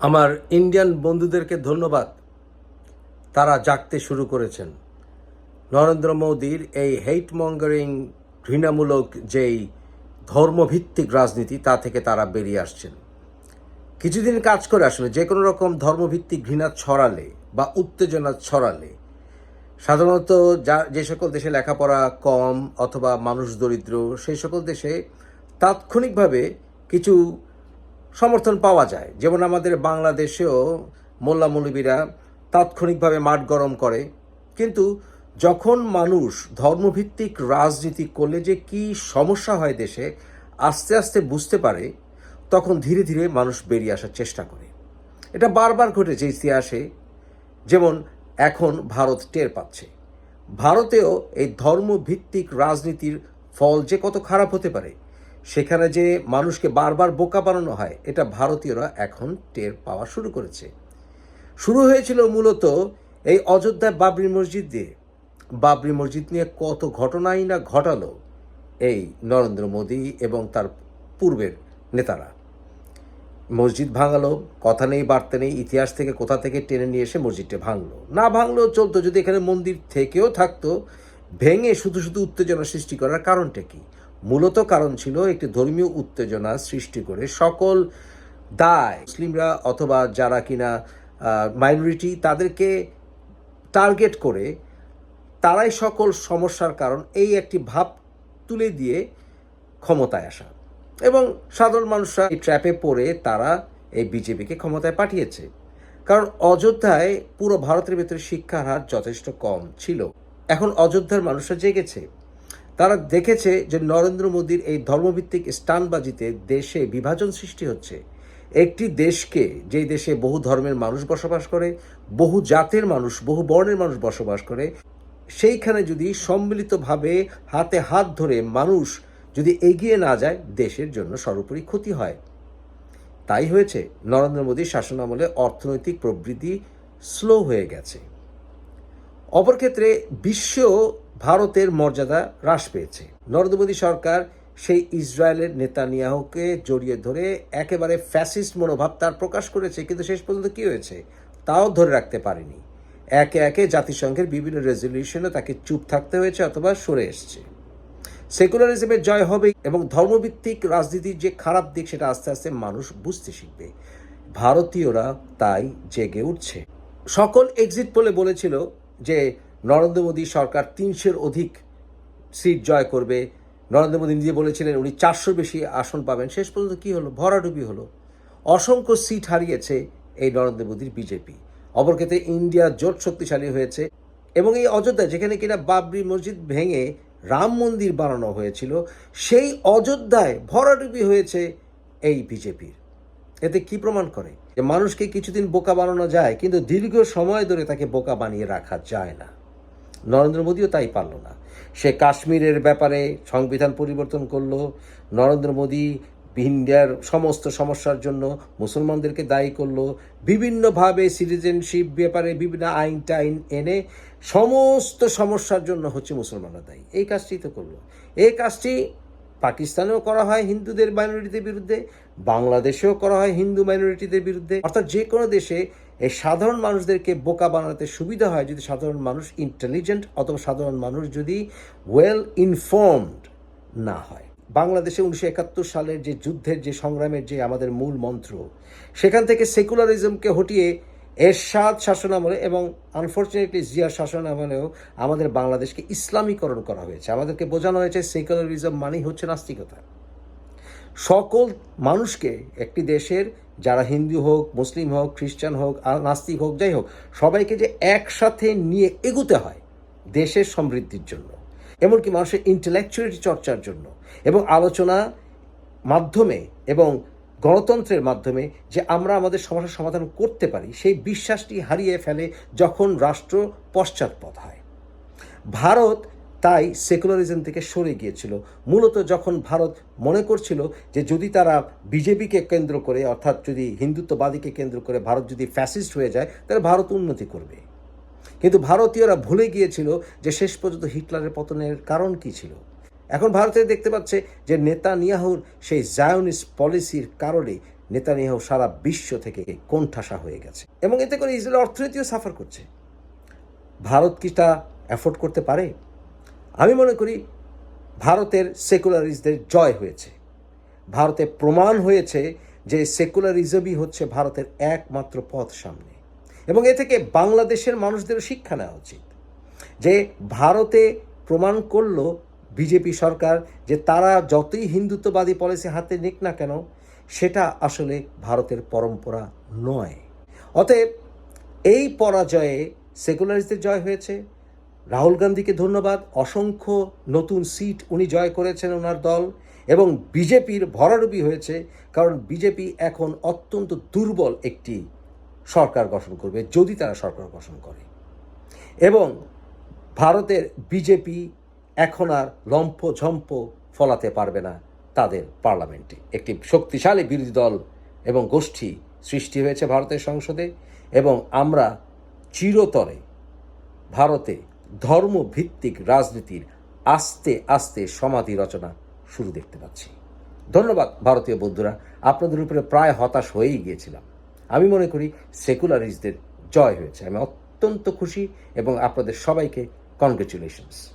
আমার ইন্ডিয়ান বন্ধুদেরকে ধন্যবাদ। তারা জাগতে শুরু করেছেন। নরেন্দ্র মোদীর এই হেইট মঙ্গারিং ঘৃণামূলক যেই ধর্মভিত্তিক রাজনীতি, তা থেকে তারা বেরিয়ে আসছেন। কিছুদিন কাজ করে আসলে যে কোনো রকম ধর্মভিত্তিক ঘৃণা ছড়ালে বা উত্তেজনা ছড়ালে, সাধারণত যা, যে সকল দেশে লেখাপড়া কম অথবা মানুষ দরিদ্র, সেই সকল দেশে তাৎক্ষণিকভাবে কিছু সমর্থন পাওয়া যায়। যেমন আমাদের বাংলাদেশেও মোল্লা মৌলবীরা তাৎক্ষণিকভাবে মাঠ গরম করে। কিন্তু যখন মানুষ ধর্মভিত্তিক রাজনীতি করলে যে কি সমস্যা হয় দেশে, আস্তে আস্তে বুঝতে পারে, তখন ধীরে ধীরে মানুষ বেরিয়ে আসার চেষ্টা করে। এটা বারবার ঘটেছে ইতিহাসে। যেমন এখন ভারত টের পাচ্ছে। ভারতেও এই ধর্মভিত্তিক রাজনীতির ফল যে কত খারাপ হতে পারে সেখানে যে মানুষকে বারবার বোকা বানানো হয়, এটা ভারতীয়রা এখন টের পাওয়া শুরু করেছে। শুরু হয়েছিল মূলত এই অযোধ্যায় বাবরি মসজিদ দিয়ে। বাবরি মসজিদ নিয়ে কত ঘটনাই না ঘটালো এই নরেন্দ্র মোদী এবং তার পূর্বের নেতারা। মসজিদ ভাঙালো, কথা নেই, বার্তা নেই, ইতিহাস থেকে কোথা থেকে টেনে নিয়ে এসে মসজিদটা ভাঙলো? না ভাঙলেও চলতো, যদি এখানে মন্দির থেকেও থাকতো, ভেঙে শুধু শুধু উত্তেজনা সৃষ্টি করার কারণটা কি? মূলত কারণ ছিল একটি ধর্মীয় উত্তেজনা সৃষ্টি করে সকল দায় মুসলিমরা অথবা যারা কিনা মাইনরিটি তাদেরকে টার্গেট করে, তারাই সকল সমস্যার কারণ এই একটি ভাব তুলে দিয়ে ক্ষমতায় আসা। এবং সাধারণ মানুষরা এই ট্র্যাপে পড়ে তারা এই বিজেপিকে ক্ষমতায় পাঠিয়েছে। কারণ অযোধ্যায় পুরো ভারতের ভেতরে শিক্ষার হার যথেষ্ট কম ছিল। এখন অযোধ্যার মানুষরা জেগেছে। তারা দেখেছে যে নরেন্দ্র মোদীর এই ধর্মভিত্তিক স্টানবাজিতে দেশে বিভাজন সৃষ্টি হচ্ছে। একটি দেশকে, যেই দেশে বহু ধর্মের মানুষ বসবাস করে, বহু জাতের মানুষ, বহু বর্ণের মানুষ বসবাস করে, সেইখানে যদি সম্মিলিতভাবে হাতে হাত ধরে মানুষ যদি এগিয়ে না যায়, দেশের জন্য সর্বোপরি ক্ষতি হয়। তাই হয়েছে, নরেন্দ্র মোদীর শাসনামলে অর্থনৈতিক প্রবৃদ্ধি স্লো হয়ে গেছে। অপর ক্ষেত্রে বিশ্বেও ভারতের মর্যাদা হ্রাস পেয়েছে। নরেন্দ্র মোদী সরকার সেই ইসরায়েলের নেতানিয়াহুকে জড়িয়ে ধরে একেবারে ফ্যাসিস্ট মনোভাব তার প্রকাশ করেছে, কিন্তু শেষ পর্যন্ত কী হয়েছে তাও ধরে রাখতে পারেনি। একে একে জাতিসংঘের বিভিন্ন রেজলিউশনে তাকে চুপ থাকতে হয়েছে অথবা সরে এসছে। সেকুলারিজমের জয় হবে এবং ধর্মভিত্তিক রাজনীতির যে খারাপ দিক সেটা আস্তে আস্তে মানুষ বুঝতে শিখবে। ভারতীয়রা তাই জেগে উঠছে। সকল এক্সিট পোলে বলেছিল যে নরেন্দ্র মোদী সরকার তিনশোর অধিক সিট জয় করবে। নরেন্দ্র মোদী নিজে বলেছিলেন, উনি চারশোর বেশি আসন পাবেন। শেষ পর্যন্ত কী হলো? ভরাডুবি হলো। অসংখ্য সিট হারিয়েছে এই নরেন্দ্র মোদীর বিজেপি। অপরক্ষেত্রে ইন্ডিয়া জোট শক্তিশালী হয়েছে এবং এই অযোধ্যা যেখানে কিনা বাবরি মসজিদ ভেঙে রাম মন্দির বানানো হয়েছিল, সেই অযোধ্যায় ভরাডুবি হয়েছে এই বিজেপির। এতে কি প্রমাণ করে? যে মানুষকে কিছুদিন বোকা বানানো যায়, কিন্তু দীর্ঘ সময় ধরে তাকে বোকা বানিয়ে রাখা যায় না। নরেন্দ্র মোদীও তাই পারল না। সে কাশ্মীরের ব্যাপারে সংবিধান পরিবর্তন করল। নরেন্দ্র মোদী ইন্ডিয়ার সমস্ত সমস্যার জন্য মুসলমানদেরকে দায়ী করল। বিভিন্নভাবে সিটিজেনশিপ ব্যাপারে বিভিন্ন আইন টাইন এনে সমস্ত সমস্যার জন্য হচ্ছে মুসলমানরা দায়ী। এই কাজটি তো করল। এই কাজটি পাকিস্তানেও করা হয় হিন্দুদের মাইনরিটিদের বিরুদ্ধে, বাংলাদেশেও করা হয় হিন্দু মাইনরিটিদের বিরুদ্ধে। অর্থাৎ যে কোনো দেশে এই সাধারণ মানুষদেরকে বোকা বানাতে সুবিধা হয় যদি সাধারণ মানুষ ইন্টেলিজেন্ট অথবা সাধারণ মানুষ যদি ওয়েল ইনফর্মড না হয়। বাংলাদেশে উনিশশো একাত্তর সালের যে যুদ্ধের যে সংগ্রামের যে আমাদের মূল মন্ত্র, সেখান থেকে সেকুলারিজমকে হটিয়ে এরশাদ শাসনামলে এবং আনফর্চুনেটলি জিয়ার শাসনামলেও আমাদের বাংলাদেশকে ইসলামীকরণ করা হয়েছে। আমাদেরকে বোঝানো হয়েছে সেকুলারিজম মানেই হচ্ছে নাস্তিকতা। সকল মানুষকে একটি দেশের যারা হিন্দু হোক, মুসলিম হোক, খ্রিস্টান হোক, আর নাস্তিক হোক, যাই হোক, সবাইকে যে একসাথে নিয়ে এগুতে হয় দেশের সমৃদ্ধির জন্য, এমনকি মানুষের ইন্টেলেকচুয়ালিটি চর্চার জন্য এবং আলোচনা মাধ্যমে এবং গণতন্ত্রের মাধ্যমে যে আমরা আমাদের সমস্যার সমাধান করতে পারি, সেই বিশ্বাসটি হারিয়ে ফেলে যখন রাষ্ট্র পশ্চাৎপদ হয়। ভারত তাই সেকুলারিজম থেকে সরে গিয়েছিল। মূলত যখন ভারত মনে করছিল যে যদি তারা বিজেপিকে কেন্দ্র করে, অর্থাৎ যদি হিন্দুত্ববাদীকে কেন্দ্র করে ভারত যদি ফ্যাসিস্ট হয়ে যায়, তাহলে ভারত উন্নতি করবে। কিন্তু ভারতীয়রা ভুলে গিয়েছিল যে শেষ পর্যন্ত হিটলারের পতনের কারণ কী ছিল। এখন ভারতে দেখতে পাচ্ছে যে নেতা নিয়াহুর সেই জায়নিস পলিসির কারণে নেতানিয়াহু সারা বিশ্ব থেকে কোণঠাসা হয়ে গেছে এবং এতে করে ইসরায়েল অর্থনীতিও সাফার করছে। ভারত কি তা অ্যাফোর্ড করতে পারে? আমি মনে করি ভারতের সেকুলারিস্টদের জয় হয়েছে। ভারতে প্রমাণ হয়েছে যে সেকুলারিজমই হচ্ছে ভারতের একমাত্র পথ সামনে। এবং এ থেকে বাংলাদেশের মানুষদেরও শিক্ষা নেওয়া উচিত যে ভারতে প্রমাণ করল বিজেপি সরকার যে তারা যতই হিন্দুত্ববাদী পলিসি হাতে নিক না কেন, সেটা আসলে ভারতের পরম্পরা নয়। অতএব এই পরাজয়ে সেকুলারিস্টদের জয় হয়েছে রাহুল গান্ধীকে ধন্যবাদ। অসংখ্য নতুন সিট উনি জয় করেছেন ওনার দল এবং বিজেপির ভরাডুবি হয়েছে, কারণ বিজেপি এখন অত্যন্ত দুর্বল একটি সরকার গঠন করবে, যদি তারা সরকার গঠন করে। এবং ভারতের বিজেপি এখন আর লম্ফ ঝম্প ফলাতে পারবে না তাদের পার্লামেন্টে। একটি শক্তিশালী বিরোধী দল এবং গোষ্ঠী সৃষ্টি হয়েছে ভারতের সংসদে এবং আমরা চিরতরে ভারতে ধর্মভিত্তিক রাজনীতির আস্তে আস্তে সমাধি রচনা শুরু দেখতে পাচ্ছি। ধন্যবাদ, ভারতীয় বন্ধুরা। আপনাদের উপরে প্রায় হতাশ হয়েই গিয়েছিলাম। আমি মনে করি সেকুলারিস্টদের জয় হয়েছে। আমি অত্যন্ত খুশি এবং আপনাদের সবাইকে কনগ্রেচুলেশনস